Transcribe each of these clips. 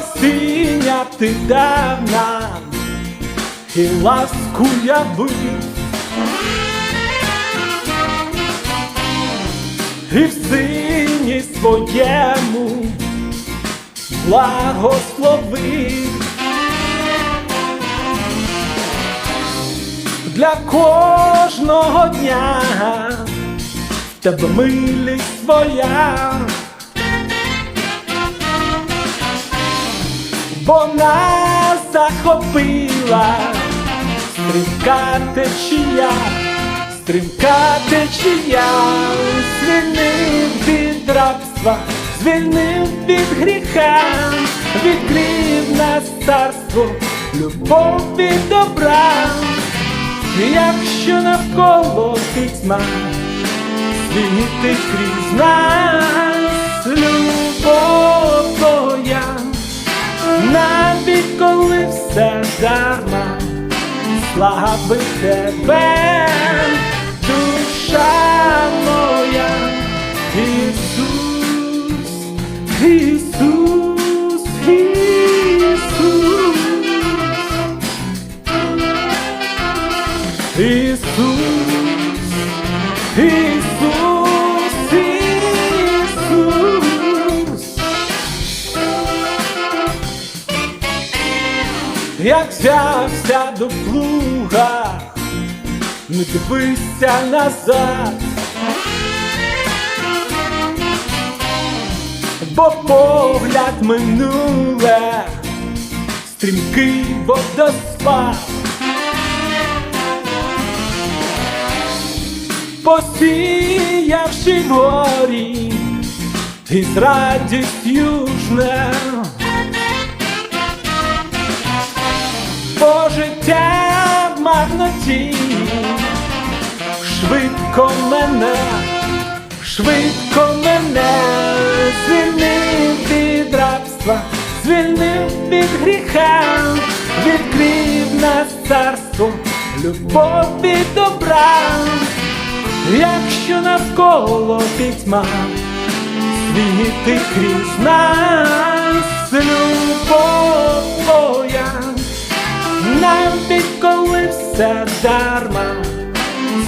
спасіння ти дав нам. І ласку явив. І в сині своєму благословив для кожного дня тебе милість своя, бо нас захопила стрімка течія, стрімка течія, звільнив від рабства, звільнив від гріха, відкрив нас царство, любов і добра, якщо навколо пітьма, світи крізь нас, слави тебе, душа моя, Ісус, Ісус, Ісус, Ісус, Ісус, як взявся до плуга, не дивися назад, бо погляд минуле, стрімкий водоспад. Посіявши горі, і з радістю жне. Швидко мене, швидко мене, звільнив від рабства, звільнив від гріха, відкрив нас царство, любов і добра, якщо навколо пітьма, світи крізь нас, любов твоя навіть коли все дарма,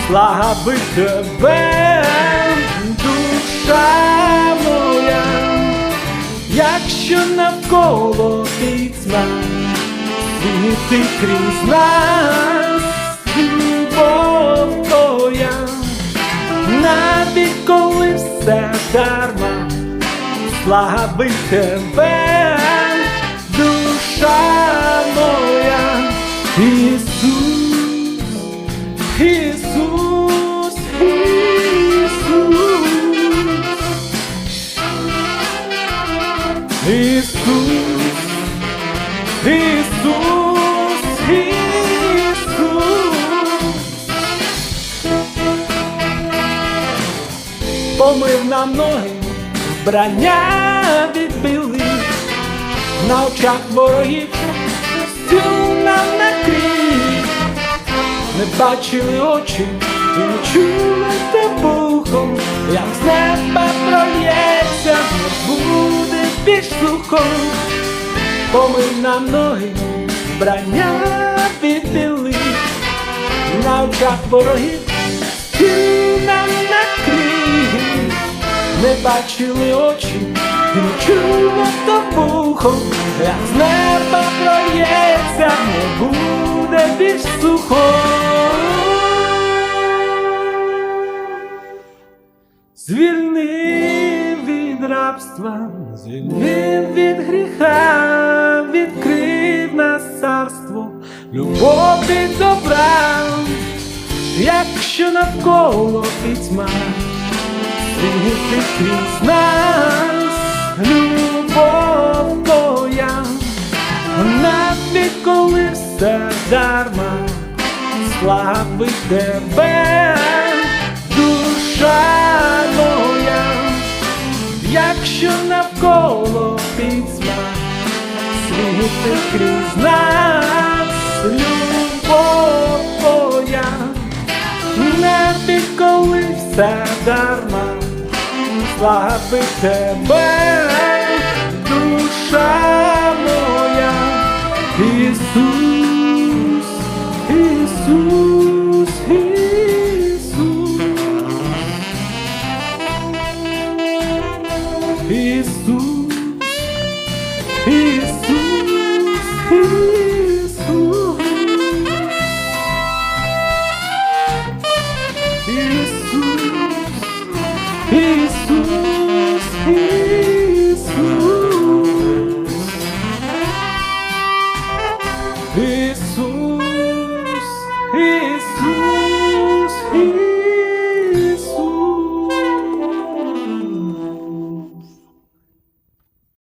слави тебе, душа моя, якщо навколо пітьма, світи крізь нас, любов твоя, навіть коли все дарма, слави тебе, душа моя, Ісус, Ісус, Ісус, Ісус. Помив нам ноги, вбрання відбили, на очах ворогів стіл нам накрив, не бачили очі і не чули те як з слухом, помив нам ноги, вбрання відбили, на очах ворогів нам накрив, не бачили очі і чули то вухом, як з неба прольється, не буде більш сухо. Звільнив від рабства, звільнив від гріха, відкрив нас царство, любов і добра, якщо навколо пітьма світи крізь нас, любов твоя, навіть коли все дарма, слави тебе, душа якщо навколо пітьма, світи крізь нас, любов твоя, навіть коли все дарма, слави тебе, душа моя. Ісус, Ісус, Ісус, Ісус. Ісус, Ісус, Ісус.